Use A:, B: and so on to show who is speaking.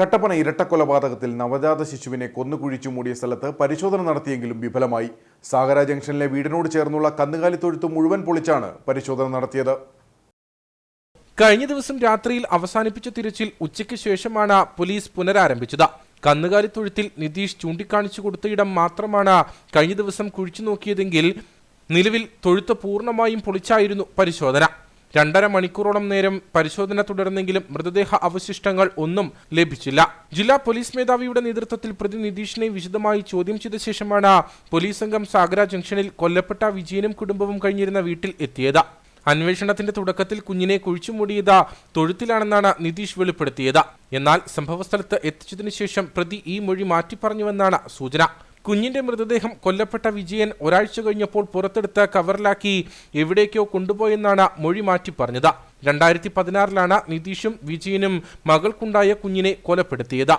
A: കട്ടപ്പന ഇരട്ടക്കൊലപാതകത്തിൽ നവജാത ശിശുവിനെ കൊന്നുകുഴിച്ചു മൂടിയ സ്ഥലത്ത് പരിശോധന നടത്തിയെങ്കിലും വിഫലമായി. സാഗര ജംഗ്ഷനിലെ വീടിനോട് ചേർന്നുള്ള കന്നുകാലി തൊഴുത്ത് മുഴുവൻ പൊളിച്ചാണ് പരിശോധന നടത്തിയത്.
B: കഴിഞ്ഞ ദിവസം രാത്രിയിൽ അവസാനിപ്പിച്ച തിരച്ചിൽ ഉച്ചയ്ക്ക് ശേഷമാണ് പോലീസ് പുനരാരംഭിച്ചത്. കന്നുകാലി തൊഴുത്തിൽ നിതീഷ് ചൂണ്ടിക്കാണിച്ചു കൊടുത്ത ഇടം മാത്രമാണ് കഴിഞ്ഞ ദിവസം കുഴിച്ചു നോക്കിയതെങ്കിൽ നിലവിൽ തൊഴുത്ത് പൂർണമായും പൊളിച്ചായിരുന്നു പരിശോധന. രണ്ടര മണിക്കൂറോളം നേരം പരിശോധന തുടർന്നെങ്കിലും മൃതദേഹ അവശിഷ്ടങ്ങൾ ഒന്നും ലഭിച്ചില്ല. ജില്ലാ പോലീസ് മേധാവിയുടെ നേതൃത്വത്തിൽ പ്രതി നിതീഷിനെ വിശദമായി ചോദ്യം ചെയ്ത ശേഷമാണ് പോലീസ് സംഘം സാഗര ജംഗ്ഷനിൽ കൊല്ലപ്പെട്ട വിജയനും കുടുംബവും കഴിഞ്ഞിരുന്ന വീട്ടിൽ എത്തിയത്. അന്വേഷണത്തിന്റെ തുടക്കത്തിൽ കുഞ്ഞിനെ കുഴിച്ചുമൂടിയത് തൊഴുത്തിലാണെന്നാണ് നിതീഷ് വെളിപ്പെടുത്തിയത്. എന്നാൽ സംഭവസ്ഥലത്ത് എത്തിച്ചതിനു ശേഷം പ്രതി ഈ മൊഴി മാറ്റിപ്പറഞ്ഞുവെന്നാണ് സൂചന. കുഞ്ഞിന്റെ മൃതദേഹം കൊല്ലപ്പെട്ട വിജയൻ ഒരാഴ്ച കഴിഞ്ഞപ്പോൾ പുറത്തെടുത്ത് കവറിലാക്കി എവിടേക്കോ കൊണ്ടുപോയെന്നാണ് മൊഴി മാറ്റി പറഞ്ഞത്. രണ്ടായിരത്തി പതിനാറിലാണ് നിതീഷും വിജയനും മകൾക്കുണ്ടായ കുഞ്ഞിനെ കൊലപ്പെടുത്തിയത്.